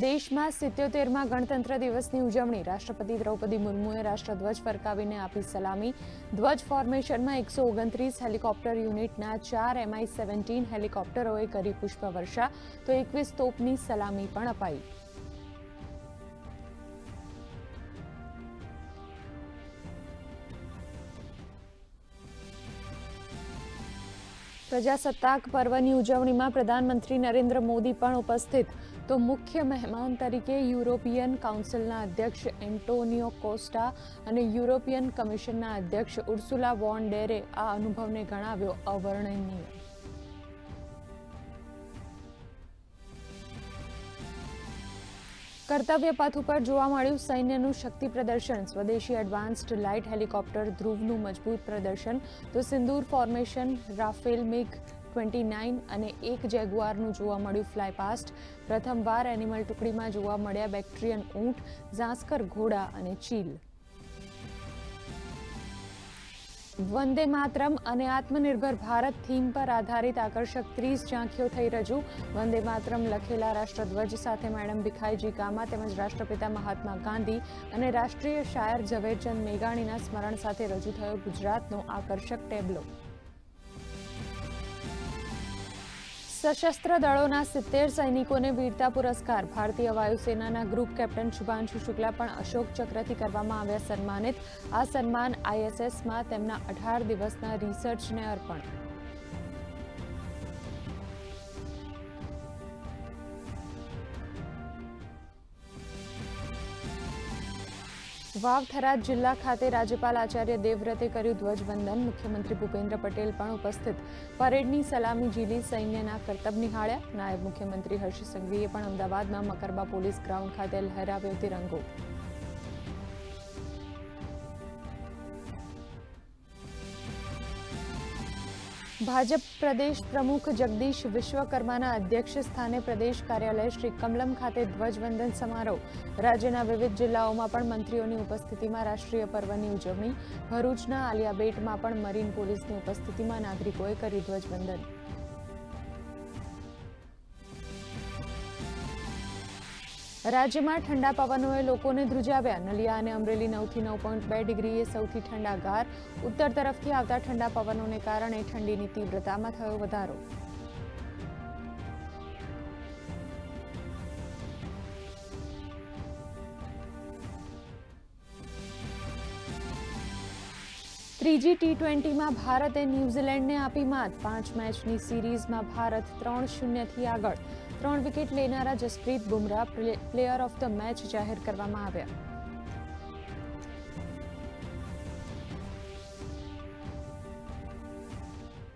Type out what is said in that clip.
દેશમાં સિત્યોતેરમાં ગણતંત્ર દિવસની ઉજવણી. રાષ્ટ્રપતિ દ્રૌપદી મુર્મુએ રાષ્ટ્રધ્વજ ફરકાવીને આપી સલામી. ધ્વજ ફોર્મેશનમાં એકસો ઓગણત્રીસ હેલિકોપ્ટર યુનિટના ચાર એમઆઈ સેવન્ટીન હેલિકોપ્ટરોએ કરી પુષ્પવર્ષા. તો એકવીસ તોપની સલામી પણ અપાઈ. પ્રજાસત્તાક પર્વની ઉજવણીમાં પ્રધાનમંત્રી નરેન્દ્ર મોદી પણ ઉપસ્થિત. તો મુખ્ય મહેમાન તરીકે યુરોપિયન કાઉન્સિલના અધ્યક્ષ એન્ટોનિયો કોસ્ટા અને યુરોપિયન કમિશનના અધ્યક્ષ ઉર્સુલા વોન ડેરે આ અનુભવને ગણાવ્યો અવર્ણનીય. કર્તવ્ય પથ ઉપર જોવા મળ્યું સૈન્યનું શક્તિ પ્રદર્શન. સ્વદેશી એડવાન્સ્ડ લાઇટ હેલિકોપ્ટર ધ્રુવનું મજબૂત પ્રદર્શન. તો Sindoor formation Rafale MiG twenty nine અને એક જેગુઆરનું જોવા મળ્યું ફ્લાયપાસ્ટ પ્રથમવાર એનિમલ ટુકડીમાં જોવા મળ્યા બેક્ટ્રિયન ઊંટ, ઝાંસ્કર ઘોડા અને ચીલ. વંદે માતરમ અને આત્મનિર્ભર ભારત થીમ પર આધારિત આકર્ષક ત્રીસ ઝાંખીઓ થઈ રજૂ. વંદે માતરમ લખેલા રાષ્ટ્રધ્વજ સાથે મેડમ ભીખાઈજી કામા તેમજ રાષ્ટ્રપિતા મહાત્મા ગાંધી અને રાષ્ટ્રીય શાયર ઝવેરચંદ મેઘાણીના સ્મરણ સાથે રજૂ થયો ગુજરાતનો આકર્ષક ટેબ્લો. સશસ્ત્ર દળોના સિત્તેર સૈનિકોને વીરતા પુરસ્કાર, ભારતીય વાયુસેનાના ગ્રુપ કેપ્ટન શુભાંશુ શુક્લા પણ અશોક ચક્રથી કરવામાં આવ્યા સન્માનિત. આ સન્માન આઈએસએસમાં તેમના અઢાર દિવસના રિસર્ચને અર્પણ. વાવ થરાદ જિલ્લા ખાતે રાજ્યપાલ આચાર્ય દેવવ્રતે કર્યું ધ્વજવંદન. મુખ્યમંત્રી ભૂપેન્દ્ર પટેલ પણ ઉપસ્થિત. પરેડની સલામી ઝીલી સૈન્યના કરતબ નિહાળ્યા. નાયબ મુખ્યમંત્રી હર્ષ સંઘવીએ પણ અમદાવાદમાં મકરબા પોલીસ ગ્રાઉન્ડ ખાતે લહેરાવ્યો તિરંગો. ભાજપ પ્રદેશ પ્રમુખ જગદીશ વિશ્વકર્માના અધ્યક્ષ સ્થાને પ્રદેશ કાર્યાલય શ્રી કમલમ ખાતે ધ્વજવંદન સમારોહ. રાજ્યના વિવિધ જિલ્લાઓમાં પણ મંત્રીઓની ઉપસ્થિતિમાં રાષ્ટ્રીય પર્વની ઉજવણી, ભરૂચના આલિયાબેટમાં પણ મરીન પોલીસની ઉપસ્થિતિમાં નાગરિકોએ કરી ધ્વજવંદન. રાજ્યમાં ઠંડા પવનોએ લોકોને ધ્રુજાવ્યા. નલિયા અને અમરેલી નવથી નવ પોઈન્ટ બે ડિગ્રીએ સૌથી ઠંડા ગાર ઉત્તર તરફથી આવતા ઠંડા પવનોને કારણે ઠંડીની તીવ્રતામાં થયો વધારો. ત્રીજી ટી ટ્વેન્ટીમાં ભારતે ન્યૂઝીલેન્ડને આપી માત. પાંચ મેચની સિરીઝમાં ભારત ત્રણ શૂન્યથી આગળ. ત્રણ વિકેટ લેનારા Jasprit Bumrah player of the match જાહેર કરવામાં આવ્યા.